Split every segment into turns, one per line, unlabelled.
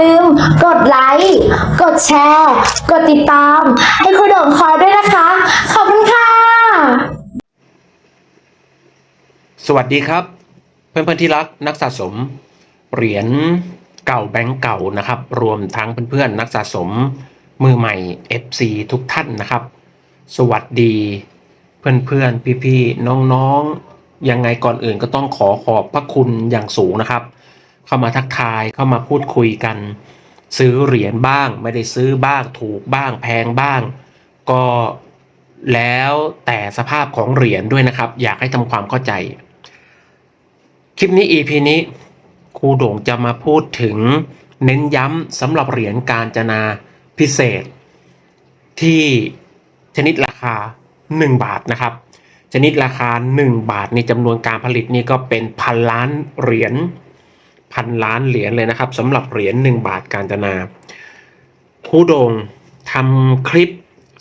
ลืมกดไลค์ กดแชร์ กดติดตาม ให้คุณโด่งคอยด้วยนะคะ ขอบคุณค่ะ
สวัสดีครับ เพื่อนๆที่รักนักสะสม เหรียญเก่าแบงก์เก่านะครับ รวมทั้งเพื่อนๆนักสะสมมือใหม่ FC ทุกท่านนะครับ สวัสดี เพื่อนๆพี่ๆน้องๆยังไงก่อนอื่นก็ต้องขอขอบพระคุณอย่างสูงนะครับ เข้ามาทักทายเข้ามาพูดคุยกัน ซื้อเหรียญบ้าง ไม่ได้ซื้อบ้างถูกบ้างแพงบ้าง ก็แล้วแต่สภาพของเหรียญด้วยนะครับ อยากให้ทำความเข้าใจ คลิปนี้ EP นี้ครูโด่งจะมาพูดถึงเน้นย้ำสำหรับเหรียญการจนาพิเศษ ที่ชนิดราคา 1 บาทนะครับ ชนิดราคา 1 บาทในจำนวนการผลิตนี่ก็เป็นพันล้านเหรียญ พันล้านเหรียญเลยนะครับสำหรับเหรียญ1บาทการจนาครูโด่งทำคลิป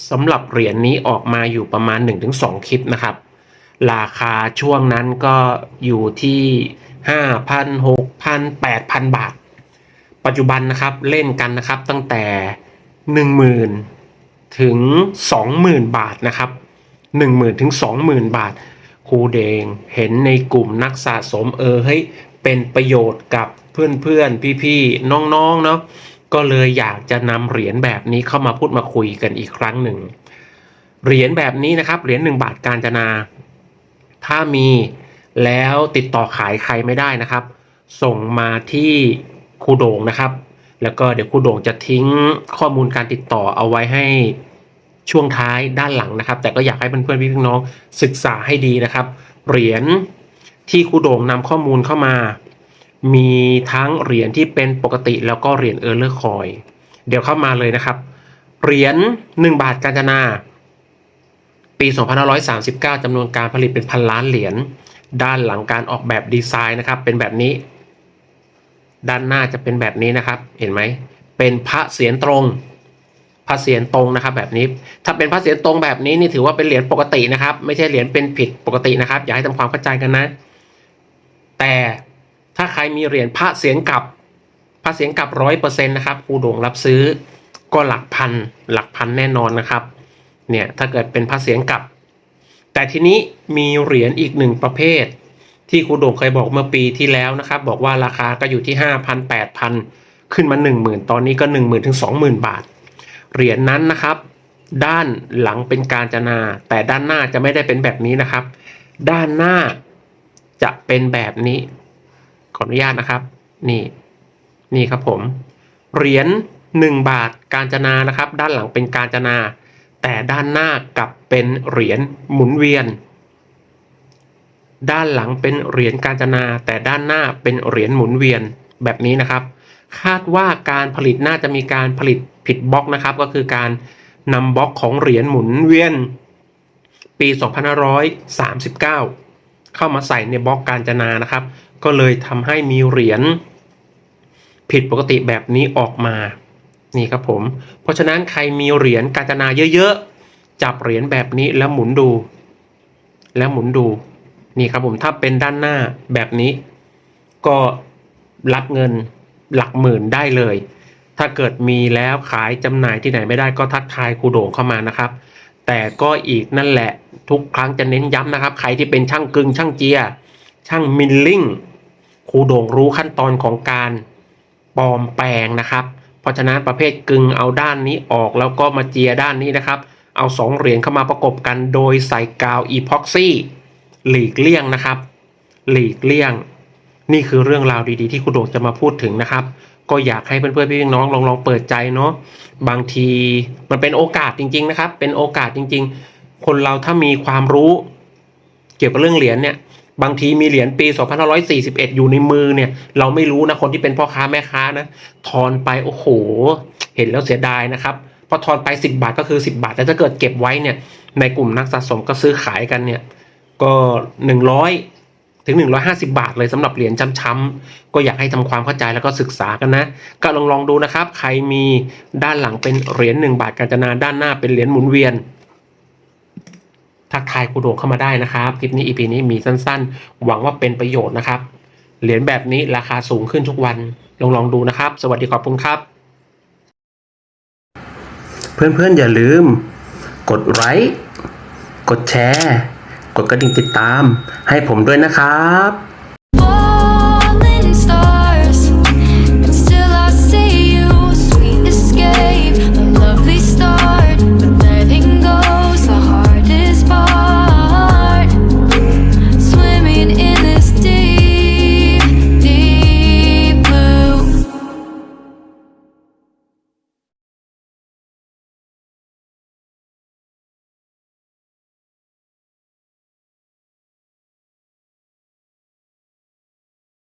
สำหรับเหรียญนี้ออกมาอยู่ประมาณ 1-2 คลิปนะครับ ราคาช่วงนั้นก็อยู่ที่5,000 6,000 8,000 บาท ปัจจุบันนะครับเล่นกันนะครับตั้งแต่ 10,000 ถึง 20,000 บาทนะครับ 10,000 ถึง 20,000 บาทครูเดงเห็นในกลุ่มนักสะสมเออเฮ้ย เป็นประโยชน์กับเพื่อนๆ พี่ๆ น้องๆ เนาะก็เลยอยากจะนำเหรียญแบบนี้เข้ามาพูดมาคุยกันอีกครั้งหนึ่ง เหรียญแบบนี้นะครับเหรียญ1บาทการจนา ถ้ามีแล้วติดต่อขายใครไม่ได้นะครับ ส่งมาที่ครูโด่งนะครับ แล้วก็เดี๋ยวครูโด่งจะทิ้งข้อมูลการติดต่อเอาไว้ให้ช่วงท้ายด้านหลังนะครับ แต่ก็อยากให้เพื่อนๆพี่น้องศึกษาให้ดีนะครับ เหรียญ ที่ครูโด่งนำข้อมูลเข้ามา มีทั้งเหรียญที่เป็นปกติแล้วก็เหรียญเออร์เลอร์คอย เดี๋ยวเข้ามาเลยนะครับ เหรียญ1บาทกาญจนา ปี 2539จำนวนการผลิตเป็นพันล้านเหรียญ ด้านหลังการออกแบบดีไซน์นะครับ เป็นแบบนี้ ด้านหน้าจะเป็นแบบนี้นะครับ เห็นไหม เป็นพระเศียรตรงพระเศียรตรงนะครับแบบนี้ ถ้าเป็นพระเศียรตรงแบบนี้นี่ถือว่าเป็นเหรียญปกตินะครับ ไม่ใช่เหรียญเป็นผิดปกตินะครับ อย่าให้ทำความเข้าใจกันนะ แต่ถ้าใครมีเหรียญพระเศียรกลับพระเศียรกลับร้อยเปอร์เซ็นต์นะครับครูโด่งรับซื้อก็หลักพันหลักพันแน่นอนนะครับเนี่ยถ้าเกิดเป็นพระเศียรกลับ แต่ทีนี้มีเหรียญอีกหนึ่งประเภท ที่ครูโด่งเคยบอกเมื่อปีที่แล้วนะครับ บอกว่าราคาก็อยู่ที่ห้าพันแปดพันขึ้นมาหนึ่งหมื่นตอนนี้ก็หนึ่งหมื่นถึงสองหมื่นบาท เหรียญนั้นนะครับ ด้านหลังเป็นการจนา แต่ด้านหน้าจะไม่ได้เป็นแบบนี้นะครับ ด้านหน้า จะเป็นแบบนี้ ขออนุญาตนะครับ นี่ นี่ครับผม เหรียญหนึ่งบาทการจนานะครับ ด้านหลังเป็นการจนา แต่ด้านหน้ากลับเป็นเหรียญหมุนเวียน ด้านหลังเป็นเหรียญการจนา แต่ด้านหน้าเป็นเหรียญหมุนเวียนแบบนี้นะครับ คาดว่าการผลิตน่าจะมีการผลิตผิดบล็อกนะครับ ก็คือการนำบล็อกของเหรียญหมุนเวียน ปี 2539 เข้ามาใส่ในบล็อกการจนานะครับ ก็เลยทำให้มีเหรียญผิดปกติแบบนี้ออกมานี่ครับผม เพราะฉะนั้นใครมีเหรียญกาญจนาเยอะๆ จับเหรียญแบบนี้แล้วหมุนดู แล้วหมุนดู นี่ครับผมถ้าเป็นด้านหน้าแบบนี้ ก็รับเงินหลักหมื่นได้เลย ถ้าเกิดมีแล้วขายจำหน่ายที่ไหนไม่ได้ก็ทักทายครูโด่งเข้ามานะครับ แต่ก็อีกนั่นแหละทุกครั้งจะเน้นย้ำนะครับ ใครที่เป็นช่างกึงช่างเจีย ช่างมิลลิ่งครูโด่งรู้ขั้นตอนของการปลอมแปลงนะครับ เพราะฉะนั้นประเภทกึงเอาด้านนี้ออกแล้วก็มาเจียด้านนี้นะครับ เอาสองเหรียญเข้ามาประกบกันโดยใส่กาวอีพ็อกซี่หลีกเลี่ยงนะครับ หลีกเลี่ยง นี่คือเรื่องราวดีๆ ที่คุณโด่งจะมาพูดถึงนะครับ ก็อยากให้เพื่อนๆพี่น้องลองลองเปิดใจเนาะบางทีมันเป็นโอกาสจริง ๆ นะครับ เป็นโอกาสจริง ๆ คนเราถ้ามีความรู้ เกี่ยวกับเรื่องเหรียญเนี่ย บางทีมีเหรียญปี 2541 อยู่ในมือเนี่ย เราไม่รู้นะคนที่เป็นพ่อค้าแม่ค้านะทอนไปโอ้โห เห็นแล้วเสียดายนะครับพอทอนไป 10 บาทก็คือ 10 บาท แต่ถ้าเกิดเก็บไว้เนี่ยในกลุ่มนักสะสมก็ซื้อขายกันเนี่ยก็ 100 ถึง 150 บาทเลยสำหรับเหรียญช้ำๆก็อยากให้ทำความเข้าใจแล้วก็ศึกษากันนะ ก็ลองลองดูนะครับ ใครมีด้านหลังเป็นเหรียญ1บาทกาญจนาด้านหน้าเป็นเหรียญหมุนเวียนทักทายครูโดเข้ามาได้นะครับคลิปนี้อีพีนี้มีสั้นๆ หวังว่าเป็นประโยชน์นะครับ เหรียญแบบนี้ราคาสูงขึ้นทุกวันลองลองดูนะครับ สวัสดีขอบคุณครับ เพื่อนๆอย่าลืม กดไลค์กดแชร์ กดกระดิ่งติดตามให้ผมด้วยนะครับ